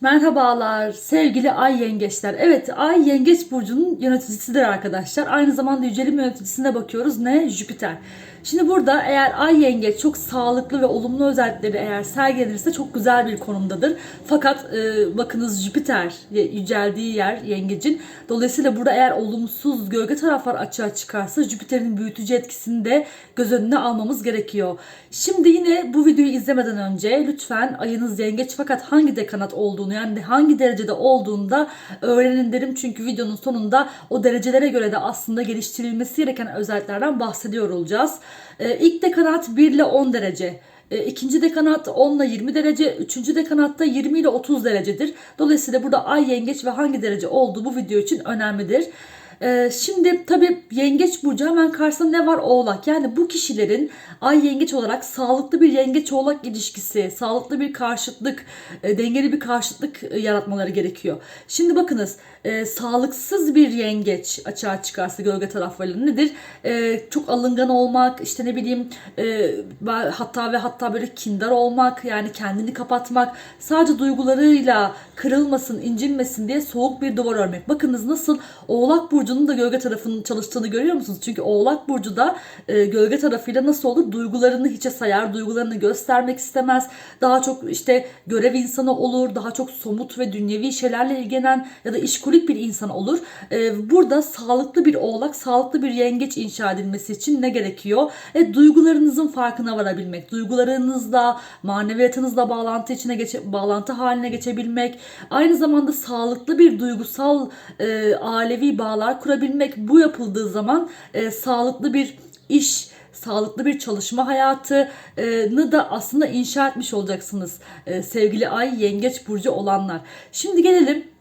Merhabalar sevgili ay yengeçler. Evet ay yengeç burcunun yöneticisidir arkadaşlar. Aynı zamanda yücelim yöneticisine bakıyoruz. Ne? Jüpiter. Şimdi burada eğer ay yengeç çok sağlıklı ve olumlu özellikleri eğer sergilenirse çok güzel bir konumdadır. Fakat e, bakınız Jüpiter yüceldiği yer yengecin. Dolayısıyla burada eğer olumsuz gölge taraflar açığa çıkarsa Jüpiter'in büyütücü etkisini de göz önüne almamız gerekiyor. Şimdi yine bu videoyu izlemeden önce lütfen ayınız yengeç fakat hangi dekanat olduğunu yani hangi derecede olduğunu da öğrenin derim. Çünkü videonun sonunda o derecelere göre de aslında geliştirilmesi gereken özelliklerden bahsediyor olacağız. Ee, ilk dekanat 1 ile 10 derece. E, ikinci dekanat 10 ile 20 derece, üçüncü dekanatta 20 ile 30 derecedir. Dolayısıyla burada ay yengeç ve hangi derece olduğu bu video için önemlidir. Ee, şimdi tabii yengeç burcu hemen karşısında ne var? Oğlak. Yani bu kişilerin ay yengeç olarak sağlıklı bir yengeç oğlak ilişkisi, sağlıklı bir karşıtlık, e, dengeli bir karşıtlık e, yaratmaları gerekiyor. Şimdi bakınız e, sağlıksız bir yengeç açığa çıkarsa gölge taraflarıyla nedir? Çok alıngan olmak, işte ne bileyim hatta ve hatta böyle kindar olmak, yani kendini kapatmak, sadece duygularıyla kırılmasın, incinmesin diye soğuk bir duvar örmek. Bakınız nasıl Oğlak Burcu'nun da gölge tarafının çalıştığını görüyor musunuz? Çünkü Oğlak Burcu da e, gölge tarafıyla nasıl olur? Duygularını hiçe sayar, duygularını göstermek istemez. Daha çok işte görev insanı olur, daha çok somut ve dünyevi şeylerle ilgilenen ya da işkolik bir insan olur. E, burada sağlıklı bir oğlak, sağlıklı bir yengeç inşa edilmesi için ne gerekiyor? E, duygularınızın farkına varabilmek, duygularınızla, maneviyatınızla bağlantı içine geçe, bağlantı haline geçebilmek, aynı zamanda sağlıklı bir duygusal e, ailevi bağlar kurabilmek bu yapıldığı zaman e, sağlıklı bir iş, sağlıklı bir çalışma hayatını da aslında inşa etmiş olacaksınız e, sevgili ay yengeç burcu olanlar. Şimdi gelelim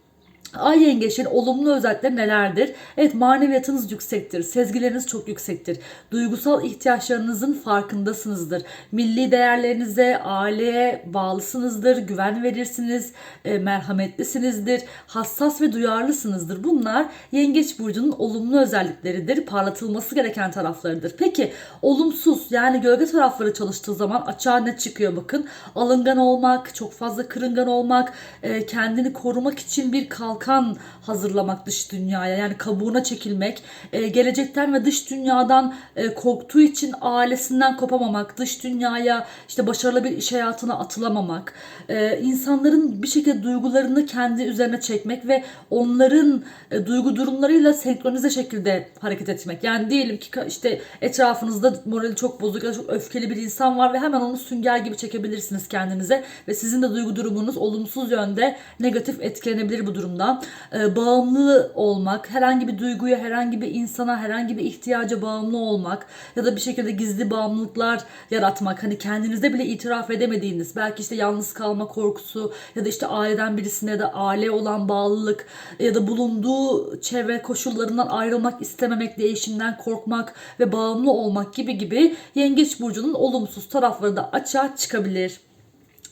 Ay yengeçin olumlu özellikleri nelerdir? Evet maneviyatınız yüksektir. Sezgileriniz çok yüksektir. Duygusal ihtiyaçlarınızın farkındasınızdır. Milli değerlerinize, aileye bağlısınızdır. Güven verirsiniz. E, merhametlisinizdir. Hassas ve duyarlısınızdır. Bunlar yengeç burcunun olumlu özellikleridir. Parlatılması gereken taraflarıdır. Peki olumsuz yani gölge tarafları çalıştığı zaman açığa ne çıkıyor bakın. Alıngan olmak, çok fazla kırıngan olmak, e, kendini korumak için bir kalkan kalkan hazırlamak dış dünyaya yani kabuğuna çekilmek, e, gelecekten ve dış dünyadan e, korktuğu için ailesinden kopamamak, dış dünyaya işte başarılı bir iş hayatına atılamamak, e, insanların bir şekilde duygularını kendi üzerine çekmek ve onların e, duygu durumlarıyla senkronize şekilde hareket etmek. Yani diyelim ki işte etrafınızda morali çok bozuk ya da çok öfkeli bir insan var ve hemen onu sünger gibi çekebilirsiniz kendinize ve sizin de duygu durumunuz olumsuz yönde negatif etkilenebilir bu durumdan e, bağımlı olmak, herhangi bir duyguya, herhangi bir insana, herhangi bir ihtiyaca bağımlı olmak ya da bir şekilde gizli bağımlılıklar yaratmak. Hani kendinizde bile itiraf edemediğiniz, belki işte yalnız kalma korkusu ya da işte aileden birisine da aile olan bağlılık ya da bulunduğu çevre koşullarından ayrılmak istememek, değişimden korkmak ve bağımlı olmak gibi gibi yengeç burcunun olumsuz tarafları da açığa çıkabilir.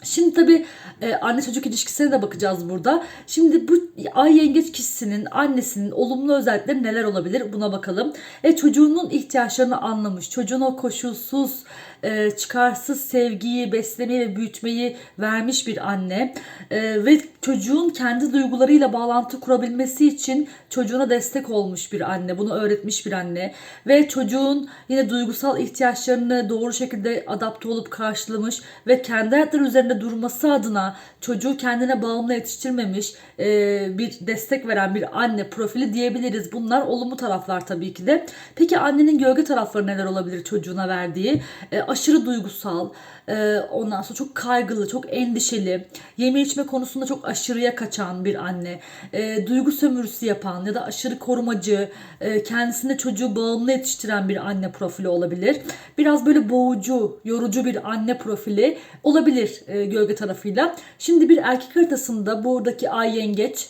Şimdi tabii e, anne çocuk ilişkisine de bakacağız burada. Şimdi bu ay yengeç kişisinin annesinin olumlu özellikleri neler olabilir buna bakalım. E, çocuğunun ihtiyaçlarını anlamış, çocuğun o koşulsuz e, çıkarsız sevgiyi, beslemeyi ve büyütmeyi vermiş bir anne e, ve çocuğun kendi duygularıyla bağlantı kurabilmesi için çocuğuna destek olmuş bir anne, bunu öğretmiş bir anne ve çocuğun yine duygusal ihtiyaçlarını doğru şekilde adapte olup karşılamış ve kendi hayatları üzerinde durması adına çocuğu kendine bağımlı yetiştirmemiş e, bir destek veren bir anne profili diyebiliriz. Bunlar olumlu taraflar tabii ki de. Peki annenin gölge tarafları neler olabilir çocuğuna verdiği? E, aşırı duygusal, e, ondan sonra çok kaygılı, çok endişeli, yeme içme konusunda çok aşırıya kaçan bir anne, e, duygu sömürüsü yapan ya da aşırı korumacı, e, kendisinde çocuğu bağımlı yetiştiren bir anne profili olabilir. Biraz böyle boğucu, yorucu bir anne profili olabilir e, gölge tarafıyla. Şimdi bir erkek haritasında buradaki ay yengeç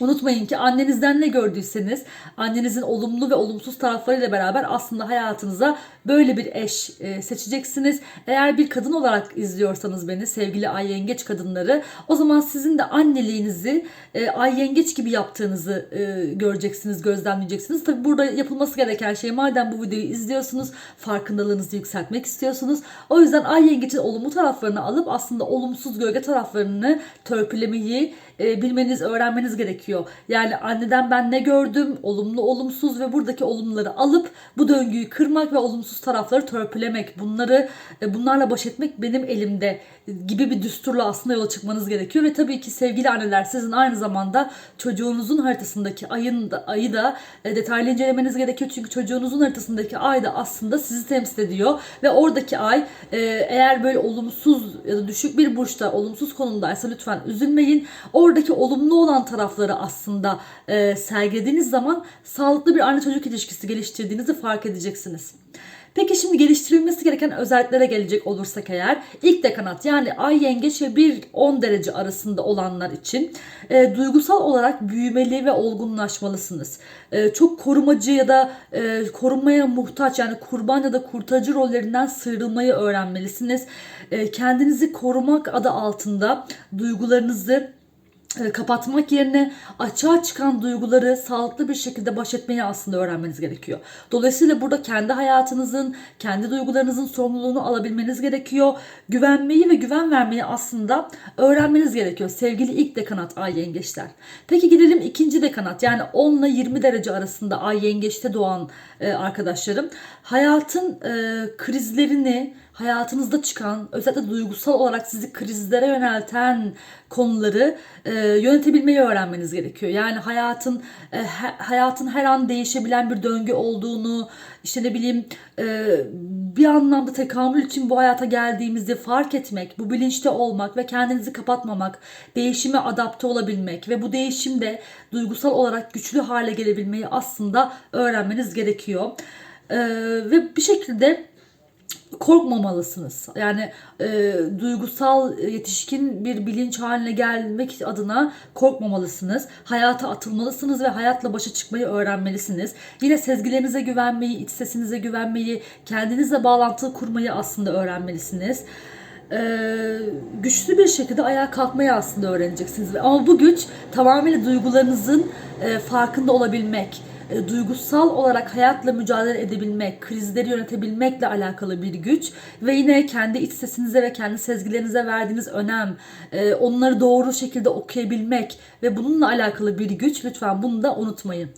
Unutmayın ki annenizden ne gördüyseniz annenizin olumlu ve olumsuz taraflarıyla beraber aslında hayatınıza böyle bir eş e, seçeceksiniz. Eğer bir kadın olarak izliyorsanız beni sevgili ay yengeç kadınları o zaman sizin de anneliğinizi e, ay yengeç gibi yaptığınızı e, göreceksiniz, gözlemleyeceksiniz. Tabi burada yapılması gereken şey madem bu videoyu izliyorsunuz farkındalığınızı yükseltmek istiyorsunuz. O yüzden ay yengeçin olumlu taraflarını alıp aslında olumsuz gölge taraflarını törpülemeyi e, bilmeniz, öğrenmeniz gerekiyor. Yani anneden ben ne gördüm, olumlu, olumsuz ve buradaki olumları alıp bu döngüyü kırmak ve olumsuz tarafları törpülemek, bunları e, bunlarla baş etmek benim elimde gibi bir düsturla aslında yola çıkmanız gerekiyor. Ve tabii ki sevgili anneler sizin aynı zamanda çocuğunuzun haritasındaki ayın da, ayı da e, detaylı incelemeniz gerekiyor. Çünkü çocuğunuzun haritasındaki ay da aslında sizi temsil ediyor. Ve oradaki ay e, eğer böyle olumsuz ya da düşük bir burçta olumsuz konumdaysa lütfen üzülmeyin. Oradaki olumlu olan tarafları aslında e, sergilediğiniz zaman sağlıklı bir anne çocuk ilişkisi geliştirdiğinizi fark edeceksiniz. Peki şimdi geliştirilmesi gereken özelliklere gelecek olursak eğer ilk dekanat yani ay yengeç ve 1-10 derece arasında olanlar için e, duygusal olarak büyümeli ve olgunlaşmalısınız. E, çok korumacı ya da e, korunmaya muhtaç yani kurban ya da kurtarıcı rollerinden sıyrılmayı öğrenmelisiniz. E, kendinizi korumak adı altında duygularınızı kapatmak yerine açığa çıkan duyguları sağlıklı bir şekilde baş etmeyi aslında öğrenmeniz gerekiyor. Dolayısıyla burada kendi hayatınızın, kendi duygularınızın sorumluluğunu alabilmeniz gerekiyor. Güvenmeyi ve güven vermeyi aslında öğrenmeniz gerekiyor. Sevgili ilk dekanat ay yengeçler. Peki gidelim ikinci dekanat yani 10 ile 20 derece arasında ay yengeçte doğan e, arkadaşlarım. Hayatın e, krizlerini, hayatınızda çıkan özellikle duygusal olarak sizi krizlere yönelten konuları e, yönetebilmeyi öğrenmeniz gerekiyor. Yani hayatın e, hayatın her an değişebilen bir döngü olduğunu, işte ne bileyim e, bir anlamda tekamül için bu hayata geldiğimizi fark etmek, bu bilinçte olmak ve kendinizi kapatmamak, değişime adapte olabilmek ve bu değişimde duygusal olarak güçlü hale gelebilmeyi aslında öğrenmeniz gerekiyor. E, ve bir şekilde korkmamalısınız. Yani e, duygusal yetişkin bir bilinç haline gelmek adına korkmamalısınız. Hayata atılmalısınız ve hayatla başa çıkmayı öğrenmelisiniz. Yine sezgilerinize güvenmeyi, iç sesinize güvenmeyi, kendinizle bağlantı kurmayı aslında öğrenmelisiniz. Ee, güçlü bir şekilde ayağa kalkmayı aslında öğreneceksiniz. Ama bu güç tamamen duygularınızın e, farkında olabilmek, e, duygusal olarak hayatla mücadele edebilmek, krizleri yönetebilmekle alakalı bir güç ve yine kendi iç sesinize ve kendi sezgilerinize verdiğiniz önem, e, onları doğru şekilde okuyabilmek ve bununla alakalı bir güç lütfen bunu da unutmayın.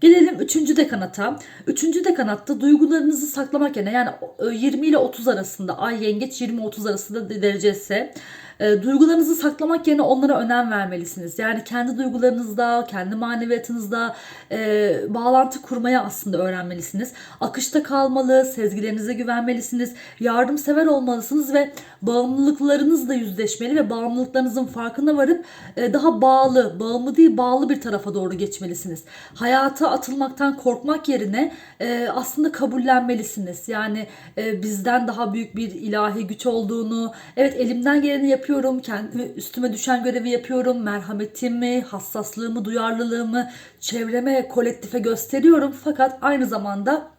Gelelim üçüncü dekanata. Üçüncü dekanatta duygularınızı saklamak yerine yani 20 ile 30 arasında ay yengeç 20-30 arasında derecesi e, duygularınızı saklamak yerine onlara önem vermelisiniz. Yani kendi duygularınızda, kendi maneviyatınızda e, bağlantı kurmaya aslında öğrenmelisiniz. Akışta kalmalı, sezgilerinize güvenmelisiniz, yardımsever olmalısınız ve bağımlılıklarınızla yüzleşmeli ve bağımlılıklarınızın farkına varıp e, daha bağlı, bağımlı değil bağlı bir tarafa doğru geçmelisiniz. Hayata atılmaktan korkmak yerine e, aslında kabullenmelisiniz. Yani e, bizden daha büyük bir ilahi güç olduğunu, evet elimden geleni yapıyorum yapıyorum. Kendime üstüme düşen görevi yapıyorum. Merhametimi, hassaslığımı, duyarlılığımı çevreme, kolektife gösteriyorum. Fakat aynı zamanda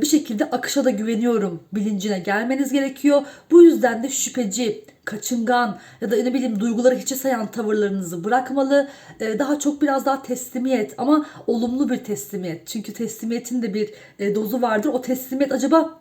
bir şekilde akışa da güveniyorum bilincine gelmeniz gerekiyor. Bu yüzden de şüpheci, kaçıngan ya da ne bileyim duyguları hiçe sayan tavırlarınızı bırakmalı. Daha çok biraz daha teslimiyet ama olumlu bir teslimiyet. Çünkü teslimiyetin de bir dozu vardır. O teslimiyet acaba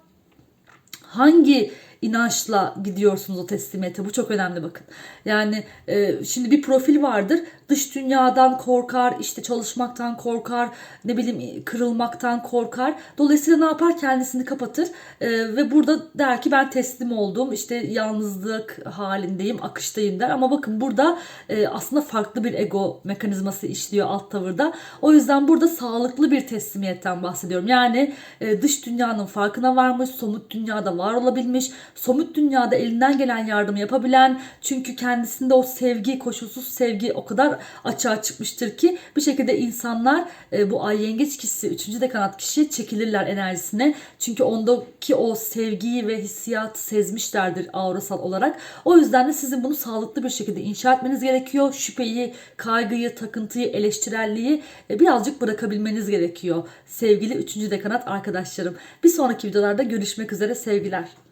hangi inançla gidiyorsunuz o teslimiyete. Bu çok önemli bakın. Yani e, şimdi bir profil vardır. Dış dünyadan korkar, işte çalışmaktan korkar, ne bileyim kırılmaktan korkar. Dolayısıyla ne yapar? Kendisini kapatır e, ve burada der ki ben teslim oldum. işte yalnızlık halindeyim, akıştayım der. Ama bakın burada e, aslında farklı bir ego mekanizması işliyor alt tavırda. O yüzden burada sağlıklı bir teslimiyetten bahsediyorum. Yani e, dış dünyanın farkına varmış, somut dünyada var olabilmiş, somut dünyada elinden gelen yardımı yapabilen çünkü kendisinde o sevgi, koşulsuz sevgi o kadar açığa çıkmıştır ki bir şekilde insanlar e, bu ay yengeç kişisi, üçüncü dekanat kişiye çekilirler enerjisine. Çünkü ondaki o sevgiyi ve hissiyatı sezmişlerdir aurasal olarak. O yüzden de sizin bunu sağlıklı bir şekilde inşa etmeniz gerekiyor. Şüpheyi, kaygıyı, takıntıyı, eleştirelliği e, birazcık bırakabilmeniz gerekiyor. Sevgili üçüncü dekanat arkadaşlarım. Bir sonraki videolarda görüşmek üzere sevgiler.